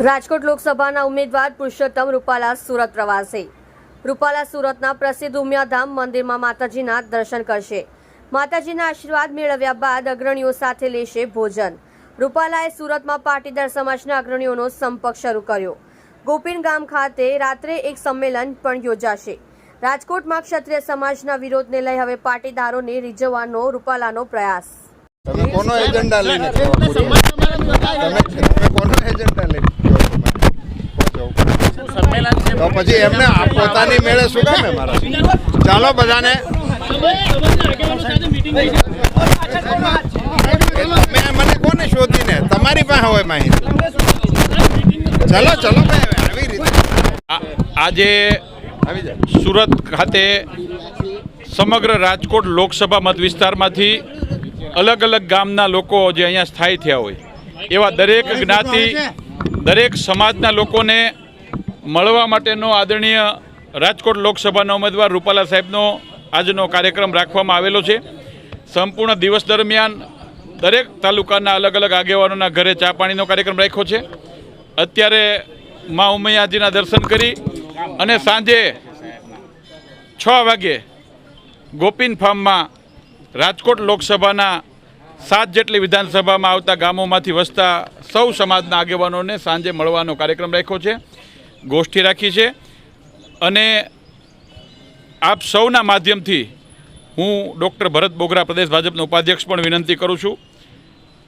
રાજકોટ લોકસભાના ઉમેદવાર પુરુષોત્તમ રૂપાલા સુરત પ્રવાસે. રૂપાલા સુરતના પ્રસિદ્ધ ઉમિયાધામ મંદિરમાં માતાજીના દર્શન કરશે. માતાજીના આશીર્વાદ મેળવ્યા બાદ અગ્રણીઓ સાથે લેશે ભોજન. રૂપાલાએ સુરતમાં પાટીદાર સમાજના અગ્રણીઓનો સંપર્ક શરૂ કર્યો. ગોપીન ગામ ખાતે રાત્રે એક સંમેલન પણ યોજાશે. રાજકોટમાં ક્ષત્રિય સમાજના વિરોધને લઈ હવે પાટીદારોને રીઝવવાનો રૂપાલાનો પ્રયાસ. તમે કોનો એજન્ડા લઈને કહેવા પૂર્યા? પછી એમને પોતાની મેળે શું કામ મારા? ચાલો બધાને. મને કોને શોધીને? તમારી પાસે હોય માહિતી. ચલો ચલો આવી રીતે. આજે સુરત ખાતે સમગ્ર રાજકોટ લોકસભા મત વિસ્તારમાંથી અલગ અલગ ગામના લોકો જે અહીંયા સ્થાયી થયા હોય એવા દરેક જ્ઞાતિ દરેક સમાજના લોકોને મળવા માટેનો આદરણીય રાજકોટ લોકસભાના ઉમેદવાર રૂપાલા સાહેબનો આજનો કાર્યક્રમ રાખવામાં આવેલો છે. સંપૂર્ણ દિવસ દરમિયાન દરેક તાલુકાના અલગ અલગ આગેવાનોના ઘરે ચા પાણીનો કાર્યક્રમ રાખ્યો છે. અત્યારે મા ઉમૈયાજીના દર્શન કરી અને સાંજે છ વાગે ગોપીન ફાર્મમાં રાજકોટ લોકસભાના સાત જેટલી વિધાનસભામાં આવતા ગામોમાંથી વસતા સૌ સમાજના આગેવાનોને સાંજે મળવાનો કાર્યક્રમ રાખ્યો છે, ગોષ્ઠી રાખી છે અને આપ સૌના માધ્યમથી હું ડૉક્ટર ભરત બોગરા પ્રદેશ ભાજપના ઉપાધ્યક્ષ પણ વિનંતી કરું છું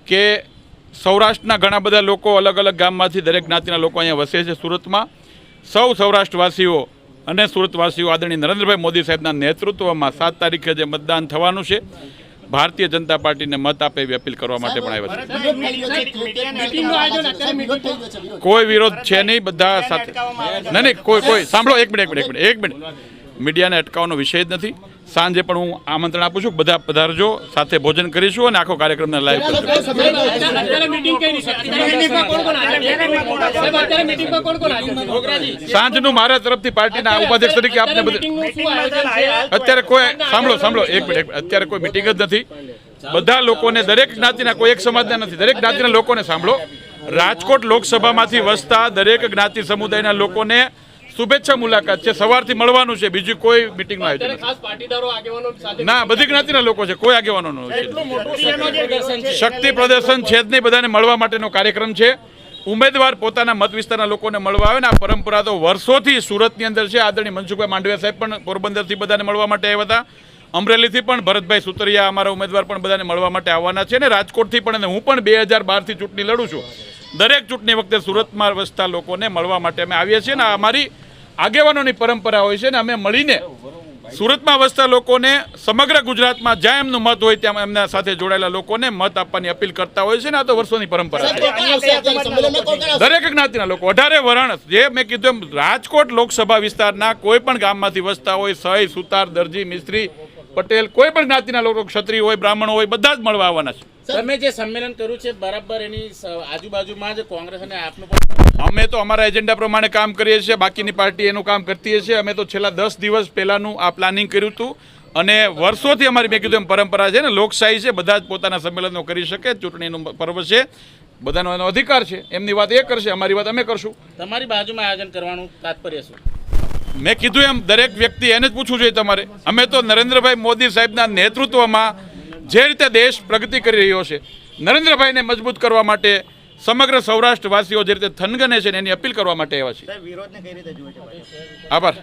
કે સૌરાષ્ટ્રના ઘણા બધા લોકો અલગ અલગ ગામમાંથી દરેક જ્ઞાતિના લોકો અહીંયા વસે છે સુરતમાં. સૌ સૌરાષ્ટ્રવાસીઓ અને સુરતવાસીઓ આદરણીય નરેન્દ્રભાઈ મોદી સાહેબના નેતૃત્વમાં સાત તારીખે જે મતદાન થવાનું છે ભારતીય જનતા પાર્ટીને મત આપે એવી અપીલ કરવા માટે પણ આવ્યા છે. કોઈ વિરોધ છે નહીં બધા સાથે. નહીં નહીં કોઈ કોઈ સાંભળો એક મિનિટ એક મિનિટ એક મિનિટ એક મિનિટ. મીડિયાને અટકાવવાનો વિષય જ નથી. સાંજે પણ હું આમંત્રણ આપું છું. બધા પધારજો સાથે ભોજન કરીશું અને આખો કાર્યક્રમને લાઈવ સાંજનું મારા તરફથી પાર્ટીના ઉપાધ્યક્ષ તરીકે આપને અત્યારે કોઈ સાંભળો સાંભળો એક એક મિનિટ. અત્યારે કોઈ મિટિંગ જ નથી. બધા લોકોને દરેક જ્ઞાતિના કોઈ એક સમાજના નથી. દરેક જ્ઞાતિના લોકોને સાંભળો. રાજકોટ લોકસભામાંથી વસતા દરેક જ્ઞાતિ સમુદાયના લોકોને શુભેચ્છા મુલાકાત છે. સવારથી મળવાનું છે. બીજું કોઈ મિટિંગનું આયોજન ના બધી જ્ઞાતિના લોકો છે. કોઈ આગેવાનો નથી. એટલું મોટું શક્તિ પ્રદર્શન છે? શક્તિ પ્રદર્શન છે જ નહીં. બધાને મળવા માટેનો કાર્યક્રમ છે. ઉમેદવાર પોતાના મત વિસ્તારના લોકોને મળવા આવે ને આ પરંપરા તો વર્ષોથી સુરતની અંદર છે. આદરણીય મનસુખભાઈ માંડવિયા સાહેબ પણ પોરબંદરથી બધાને મળવા માટે આવ્યા હતા. અમરેલીથી પણ ભરતભાઈ સુતરિયા અમારા ઉમેદવાર પણ બધાને મળવા માટે આવવાના છે ને રાજકોટથી પણ અને હું પણ બે હજાર બારથી ચૂંટણી લડું છું. દરેક ચૂંટણી વખતે સુરતમાં વસતા લોકોને મળવા માટે અમે આવીએ છીએ ને અમારી આગેવાનોની પરંપરા હોય છે ને અમે મળીને સુરતમાં વસતા લોકોને સમગ્ર ગુજરાતમાં જ્યાં એમનું મત હોય ત્યાં એમના સાથે જોડાયેલા લોકોને મત આપવાની અપીલ કરતા હોય છે ને આ તો વર્ષોની પરંપરા છે. દરેક જ્ઞાતિના લોકો. અઢારે વરણ જે મેં કીધું એમ રાજકોટ લોકસભા વિસ્તારના કોઈ પણ ગામમાંથી વસતા હોય સહી સુતાર દરજી મિસ્ત્રી પટેલ કોઈ પણ જ્ઞાતિના લોકો ક્ષત્રિય હોય બ્રાહ્મણ હોય બધા જ મળવા આવવાના છે. તમે જે સંમેલન કર્યું છે બરાબર એની આજુબાજુમાં જ કોંગ્રેસ અને આપનું પણ અમે તો અમારા એજન્ડા પ્રમાણે કામ કરીએ છીએ બાકીની પાર્ટી એનું કામ કરતી છે અમે તો છેલ્લા દસ દિવસ પહેલાંનું આ પ્લાનિંગ કર્યું હતું અને વર્ષોથી અમારી મેં કીધું એમ પરંપરા છે ને લોકશાહી છે બધા જ પોતાના સંમેલનો કરી શકે ચૂંટણીનું પર્વ છે બધાનો એનો અધિકાર છે. એમની વાત એ કરશે અમારી વાત અમે કરશું. તમારી બાજુમાં આયોજન કરવાનું તાત્પર્ય શું? મેં કીધું એમ દરેક વ્યક્તિ એને જ પૂછવું જોઈએ તમારે. અમે તો નરેન્દ્રભાઈ મોદી સાહેબના નેતૃત્વમાં જે રીતે દેશ પ્રગતિ કરી રહ્યો છે નરેન્દ્રભાઈને મજબૂત કરવા માટે સમગ્ર સૌરાષ્ટ્રવાસીઓ જે રીતે થનગને છે ને એની અપીલ કરવા માટે આવ્યા છે. આભાર.